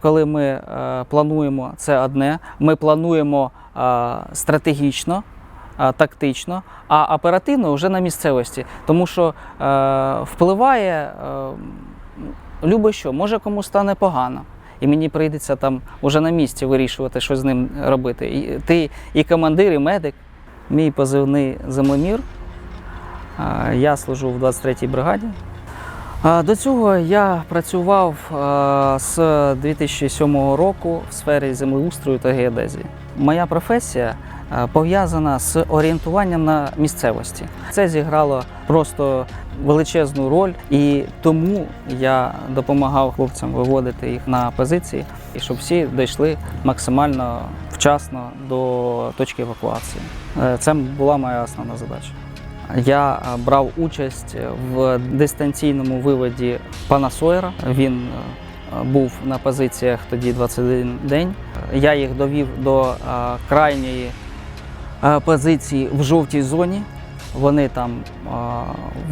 Коли ми е, плануємо, це одне. Ми плануємо е, стратегічно, е, тактично, а оперативно вже на місцевості. Тому що впливає любо що, може комусь стане погано. І мені прийдеться там уже на місці вирішувати, що з ним робити. І ти і командир, і медик. Мій позивний землемір. Я служу в 23-й бригаді. До цього я працював е, з 2007 року в сфері землеустрою та геодезії. Моя професія е, пов'язана з орієнтуванням на місцевості. Це зіграло просто величезну роль, і тому я допомагав хлопцям виводити їх на позиції, і щоб всі дійшли максимально вчасно до точки евакуації. Е, Це була моя основна задача. Я е, брав участь в дистанційному виводі пана Сойера. Він е, був на позиціях тоді 21 день. Я їх довів до е, крайньої е, позиції в жовтій зоні. Вони там е,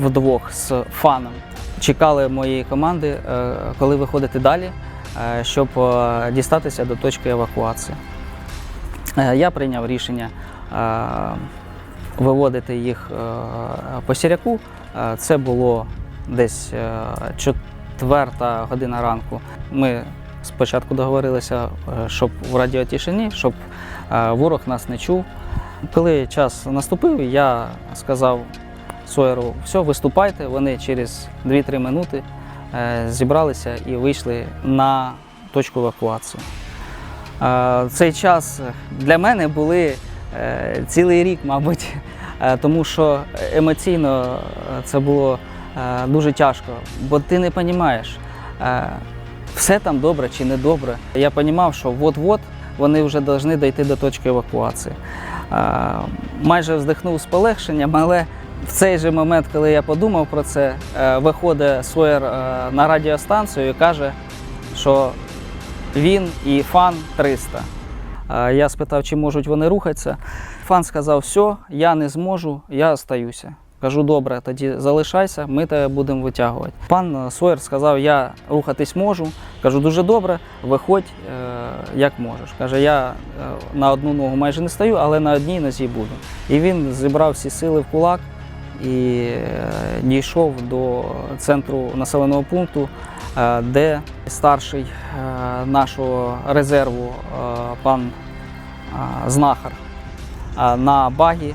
вдвох з фаном чекали моєї команди, е, коли виходити далі, е, щоб е, дістатися до точки евакуації. Е, Я прийняв рішення е, виводити їх е, по сіряку. Е, Це було десь е, четверта година ранку. Ми спочатку договорилися, щоб в радіотишині, щоб ворог нас не чув. Коли час наступив, я сказав Сойеру, все, виступайте. Вони через 2-3 минути зібралися і вийшли на точку евакуації. Цей час для мене були цілий рік, мабуть, е, тому що емоційно е, це було е, дуже тяжко, бо ти не розумієш, все там добре чи не добре. Я розумів, що от-от вони вже повинні дійти до точки евакуації. Е, Майже вздихнув з полегшенням, але в цей же момент, коли я подумав про це, е, виходить е, на радіостанцію і каже, що він і фан 300. Я спитав, чи можуть вони рухатися. Фан сказав, все, я не зможу, я остаюся. Кажу, добре, тоді залишайся, ми тебе будемо витягувати. Пан е, Сойер сказав, я рухатись можу. Кажу, дуже добре, виходь е, як можеш. Каже, я е, на одну ногу майже не стою, але на одній нозі буду. І він зібрав всі сили в кулак і дійшов до центру населеного пункту, де старший е, нашого резерву е, пан е, знахар е, на багі е,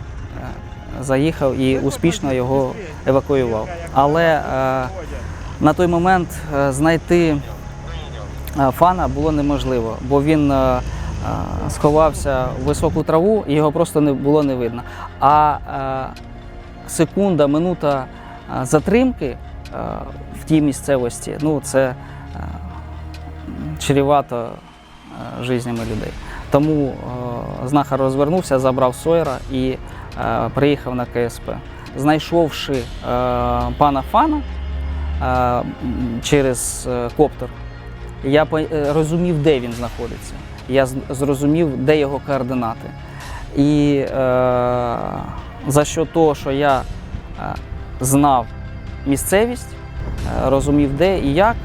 заїхав і успішно його евакуював. Але е, на той момент е, знайти е, фана було неможливо, бо він е, е, сховався в високу траву і його просто не було не видно. А е, секунда, минута е, затримки е, в тій місцевості, ну це е, чревато е, життями людей. Тому е, знахар розвернувся, забрав Сойера і е, приїхав на КСП. Знайшовши е, пана Фана е, через е, коптер, я е, розумів, де він знаходиться. Я зрозумів, де його координати. І е, за що того, що я е, знав місцевість, е, розумів, де і як,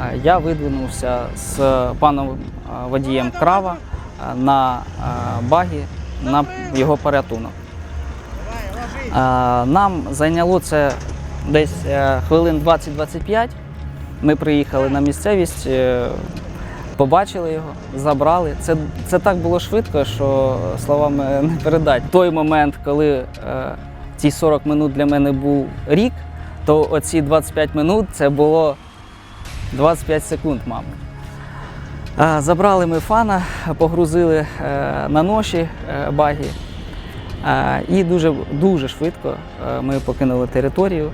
е, я видвинувся з паном е, водієм крава на багі на його порятунок. Нам зайняло це десь хвилин 20-25. Ми приїхали на місцевість, побачили його, забрали. Це, це так було швидко, що словами не передати. Той момент, коли ці 40 минут для мене був рік, то оці 25 минут це було 25 секунд, мабуть. Забрали ми фана, погрузили е, на ноші е, багі. І дуже, дуже швидко е, ми покинули територію.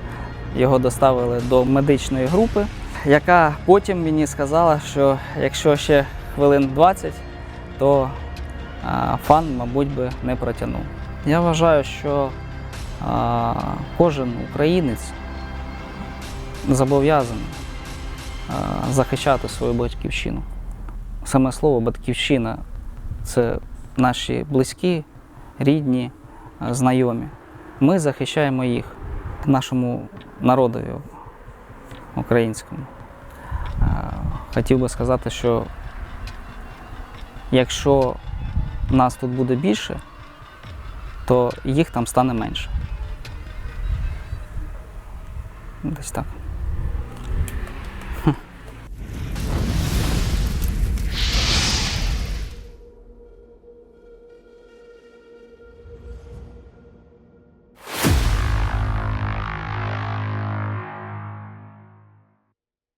Його доставили до медичної групи, яка потім мені сказала, що якщо ще хвилин 20, то фан, мабуть, би не протягнув. Я вважаю, що кожен українець зобов'язаний е, захищати свою батьківщину. Саме слово батьківщина це наші близькі, рідні, е, знайомі. Ми захищаємо їх нашому народові українському. Е, Хотів би сказати, що Якщо нас тут буде більше, то їх там стане менше. Десь так.